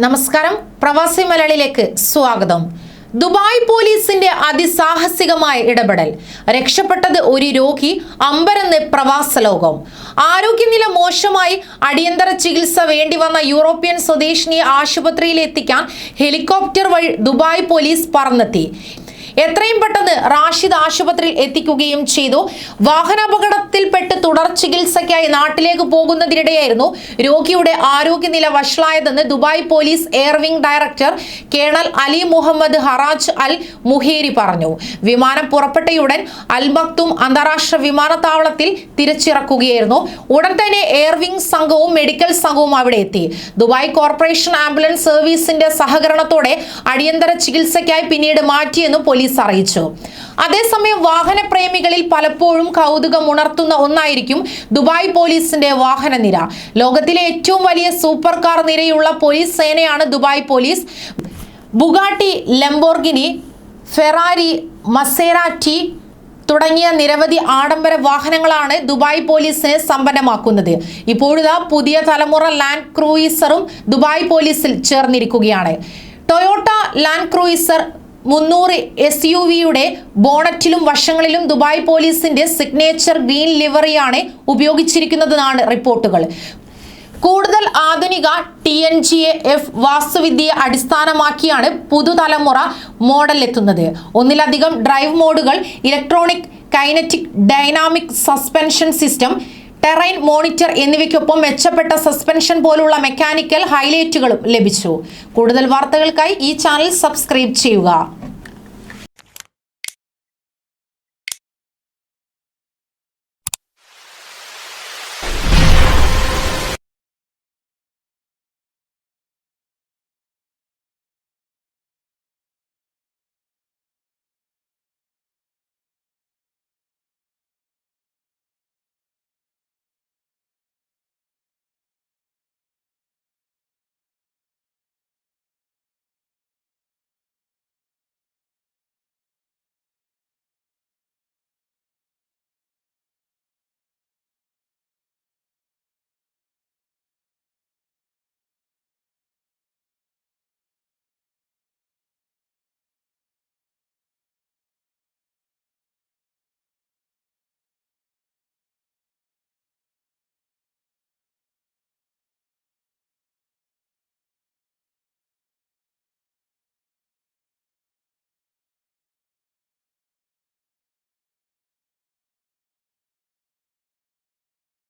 നമസ്കാരം. പ്രവാസി മലയാളിയിലേക്ക് സ്വാഗതം. ദുബായ് പോലീസിന്റെ അതിസാഹസികമായ ഇടപെടൽ. രക്ഷപ്പെട്ടത് ഒരു രോഗി അമ്പരന്ന് പ്രവാസ ലോകം. ആരോഗ്യനില മോശമായി അടിയന്തര ചികിത്സ വേണ്ടി വന്ന യൂറോപ്യൻ സ്വദേശിനിയെ ആശുപത്രിയിൽ എത്തിക്കാൻ ഹെലികോപ്റ്റർ വഴി ദുബായ് പോലീസ് പറന്നെത്തി. എത്രയും പെട്ടെന്ന് റാഷിദ് ആശുപത്രിയിൽ എത്തിക്കുകയും ചെയ്തു. വാഹനാപകടത്തിൽപ്പെട്ട് തുടർ ചികിത്സയ്ക്കായി നാട്ടിലേക്ക് പോകുന്നതിനിടെയായിരുന്നു രോഗിയുടെ ആരോഗ്യനില വഷളായതെന്ന് Dubai police air wing director colonel Ali Mohammed Harraj Al Muheiri പറഞ്ഞു. വിമാനം പുറപ്പെട്ടയുടൻ അൽ മക്തും അന്താരാഷ്ട്ര വിമാനത്താവളത്തിൽ തിരിച്ചിറക്കുകയായിരുന്നു. ഉടൻ തന്നെ എയർവിംഗ് സംഘവും മെഡിക്കൽ സംഘവും അവിടെ എത്തി. ദുബായ് കോർപ്പറേഷൻ ആംബുലൻസ് സർവീസിന്റെ സഹകരണത്തോടെ അടിയന്തര ചികിത്സയ്ക്കായി പിന്നീട് മാറ്റിയെന്നും പോലീസ് അറിയിച്ചു. അതേസമയം വാഹനപ്രേമികളിൽ പലപ്പോഴും കൗതുകം ഉണർത്തുന്ന ഒന്നായിരിക്കും ദുബായ് പോലീസിന്റെ വാഹന നിര. ലോകത്തിലെ ഏറ്റവും വലിയ സൂപ്പർ കാർ നിരയുള്ള police സേനയാണ് Dubai police. Bugatti Lamborghini Ferrari Maserati തുടങ്ങിയ നിരവധി ആഡംബര വാഹനങ്ങളാണ് ദുബായ് പോലീസിനെ സമ്പന്നമാക്കുന്നത്. ഇപ്പോഴിതാ പുതിയ തലമുറ ലാൻഡ് ക്രൂയിസറും ദുബായ് പോലീസിൽ ചേർന്നിരിക്കുകയാണ്. ടൊയോട്ട ലാൻഡ് ക്രൂയിസർ മുന്നൂറ് എസ് യു വിയുടെ ബോണറ്റിലും വശങ്ങളിലും ദുബായ് പോലീസിന്റെ സിഗ്നേച്ചർ ഗ്രീൻ ലിവറിയാണ് ഉപയോഗിച്ചിരിക്കുന്നതെന്നാണ് റിപ്പോർട്ടുകൾ. കൂടുതൽ ആധുനിക ടി എൻ ജി എഫ് വാസ്തുവിദ്യയെ അടിസ്ഥാനമാക്കിയാണ് പുതുതലമുറ മോഡൽ എത്തുന്നത് ഒന്നിലധികം ഡ്രൈവ് മോഡുകൾ electronic kinetic dynamic suspension system terrain monitor എന്നിവയ്ക്കൊപ്പം മെച്ചപ്പെട്ട സസ്പെൻഷൻ പോലുള്ള മെക്കാനിക്കൽ ഹൈലൈറ്റുകളും ലഭിച്ചു. കൂടുതൽ വാർത്തകൾക്കായി ഈ ചാനൽ സബ്സ്ക്രൈബ് ചെയ്യുക.